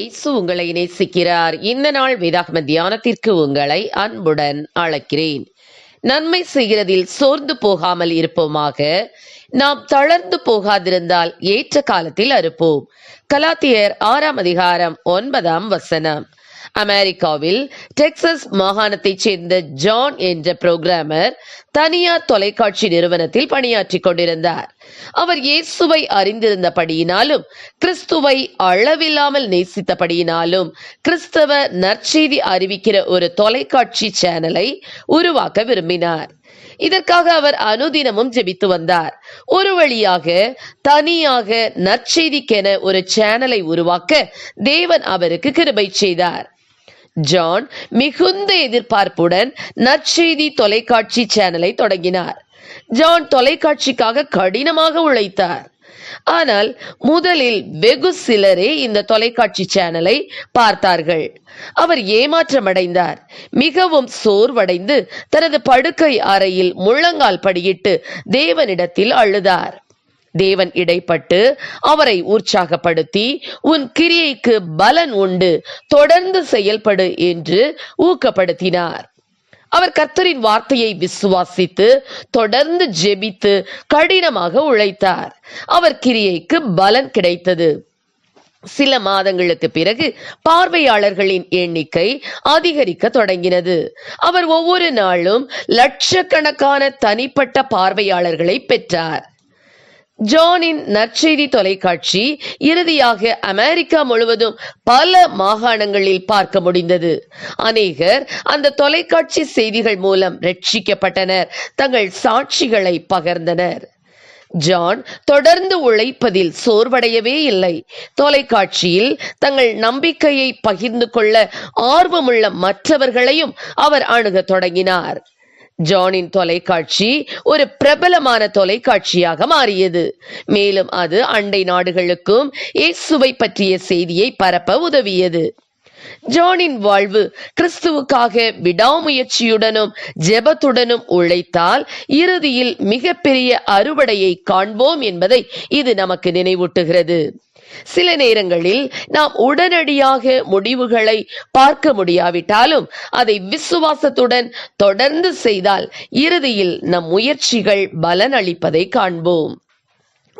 இயேசு உங்களை நேசிக்கிறார். இந்த நாள் வேதாகம தியானத்திற்கு உங்களை அன்புடன் அழைக்கிறேன். நன்மை செய்கிறதில் சோர்ந்து போகாமல் இருப்போமாக. நாம் தளர்ந்து போகாதிருந்தால் ஏற்ற காலத்தில் அறுப்போம். கலாத்தியர் ஆறாம் அதிகாரம் ஒன்பதாம் வசனம். அமெரிக்காவில் டெக்சஸ் மாகாணத்தைச் சேர்ந்த ஜான் என்ற புரோகிராமர் தனியார் தொலைக்காட்சி நிறுவனத்தில் பணியாற்றிக் கொண்டிருந்தார். அவர் இயேசுவை அறிந்திருந்தபடியினாலும் கிறிஸ்துவை அளவில்லாமல் நேசித்தபடியினாலும் கிறிஸ்தவ நற்செய்தி அறிவிக்கிற ஒரு தொலைக்காட்சி சேனலை உருவாக்க விரும்பினார். இதற்காக அவர் அனுதினமும் ஜெபித்து வந்தார். ஒரு வழியாக தனியாக நற்செய்திக்கென ஒரு சேனலை உருவாக்க தேவன் அவருக்கு கிருபை செய்தார். ஜான் மிகுந்த எதிர்பார்ப்புடன் நற்செய்தி தொலைக்காட்சி சேனலை தொடங்கினார். ஜான் தொலைக்காட்சிக்காக கடினமாக உழைத்தார். ஆனால் முதலில் வெகு சிலரே இந்த தொலைக்காட்சி சேனலை பார்த்தார்கள். அவர் ஏமாற்றமடைந்தார். மிகவும் சோர்வடைந்து தனது படுக்கை அறையில் முழங்கால் படியிட்டு தேவனிடத்தில் அழுதார். தேவன் இடைப்பட்டு அவரை உற்சாகப்படுத்தி உன் கிரியைக்கு பலன் உண்டு தொடர்ந்து செயல்படு என்று ஊக்கப்படுத்தினார். அவர் கர்த்தரின் வார்த்தையை விசுவாசித்து தொடர்ந்து ஜெபித்து கடினமாக உழைத்தார். அவர் கிரியைக்கு பலன் கிடைத்தது. சில மாதங்களுக்கு பிறகு பார்வையாளர்களின் எண்ணிக்கை அதிகரிக்க தொடங்கினது. அவர் ஒவ்வொரு நாளும் லட்சக்கணக்கான தனிப்பட்ட பார்வையாளர்களை பெற்றார். ஜானின் நற்செய்தி தொலைக்காட்சி இறுதியாக அமெரிக்கா முழுவதும் பல மாகாணங்களில் பார்க்க முடிந்தது. அநேகர் அந்த தொலைக்காட்சி செய்திகள் மூலம் ரட்சிக்கப்பட்டனர். தங்கள் சாட்சிகளை பகர்ந்தனர். ஜான் தொடர்ந்து உழைப்பதில் சோர்வடையவே இல்லை. தொலைக்காட்சியில் தங்கள் நம்பிக்கையை பகிர்ந்து கொள்ள ஆர்வமுள்ள மற்றவர்களையும் அவர் அணுகத் தொடங்கினார். ஜானின் தொலைக்காட்சி ஒரு பிரபலமான தொலைக்காட்சியாக மாறியது. மேலும் அது அண்டை நாடுகளுக்கும் இயேசுவை பற்றிய செய்தியை பரப்ப உதவியது. ஜானின் வாழ்வு கிறிஸ்துவுக்காக விடாமுயற்சியுடனும் ஜெபத்துடனும் உழைத்தால் இறுதியில் மிகப்பெரிய அறுவடையை காண்போம் என்பதை இது நமக்கு நினைவூட்டுகிறது. சில நேரங்களில் நாம் உடனடியாக முடிவுகளை பார்க்க முடியாவிட்டாலும் அதை விசுவாசத்துடன் தொடர்ந்து செய்தால் இறுதியில் நம் முயற்சிகள் பலன் அளிப்பதை காண்போம்.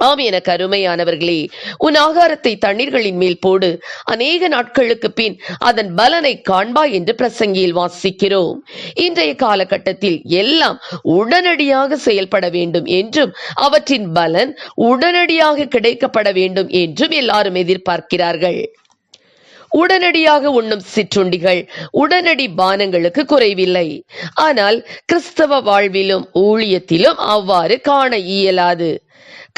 ஆம் என கருமையானவர்களே உன் ஆகாரத்தை தண்ணீர்களின் மேல் போடு. அநேக நாட்களுக்கு பின் அதன் பலனை காண்பா என்று பிரசங்கியில் வாசிக்கிறோம். இன்றைய காலகட்டத்தில் எல்லாம் உடனடியாக செயல்பட வேண்டும் என்றும் அவற்றின் பலன் உடனடியாக கிடைக்கப்பட வேண்டும் என்றும் எல்லாரும் எதிர்பார்க்கிறார்கள். உடனடியாக உண்ணும் சிற்றுண்டிகள் உடனடி பானங்களுக்கு குறைவில்லை. ஆனால் கிறிஸ்தவ வாழ்விலும் ஊழியத்திலும் அவ்வாறு காண இயலாது.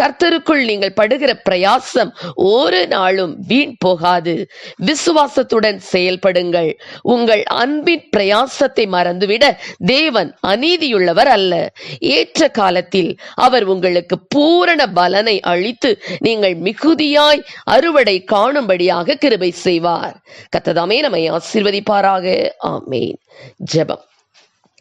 கர்த்தருக்குள் நீங்கள் படுகிற பிரயாசம் ஒரு நாளும் வீண் போகாது. விசுவாசத்துடன் செயல்படுங்கள். உங்கள் அன்பின் பிரயாசத்தை மறந்துவிட தேவன் அநீதியுள்ளவர் அல்ல. ஏற்ற காலத்தில் அவர் உங்களுக்கு பூரண பலனை அளித்து நீங்கள் மிகுதியாய் அறுவடை காணும்படியாக கிருபை செய்வார். கத்ததாமே நம்மை ஆசீர்வதிப்பாராக. ஆமேன். ஜெபம்.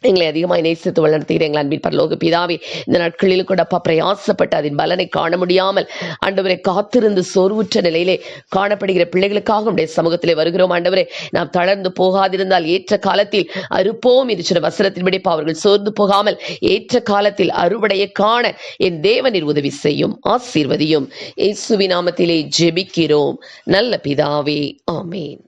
எங்களை அதிகமாக நேசித்து வளர்த்தீர் எங்கள் அன்பின் பரலோக பிதாவே. இந்த நாட்களில் கூட அப்பா பிரயாசப்பட்டு அதன் பலனை காண முடியாமல் ஆண்டவரை காத்திருந்து சோர்வுற்ற நிலையிலே காணப்படுகிற பிள்ளைகளுக்காக உடைய சமூகத்திலே வருகிறோம். ஆண்டவரே நாம் தளர்ந்து போகாதிருந்தால் ஏற்ற காலத்தில் அறுப்போம். என்று சொன்ன வசனத்தின்படி அவர்கள் சோர்ந்து போகாமல் ஏற்ற காலத்தில் அறுவடையை காண என் தேவனின் உதவி செய்யும் ஆசீர்வதியும். இயேசுவி நாமத்திலே ஜெபிக்கிறோம். நல்ல பிதாவே ஆமேன்.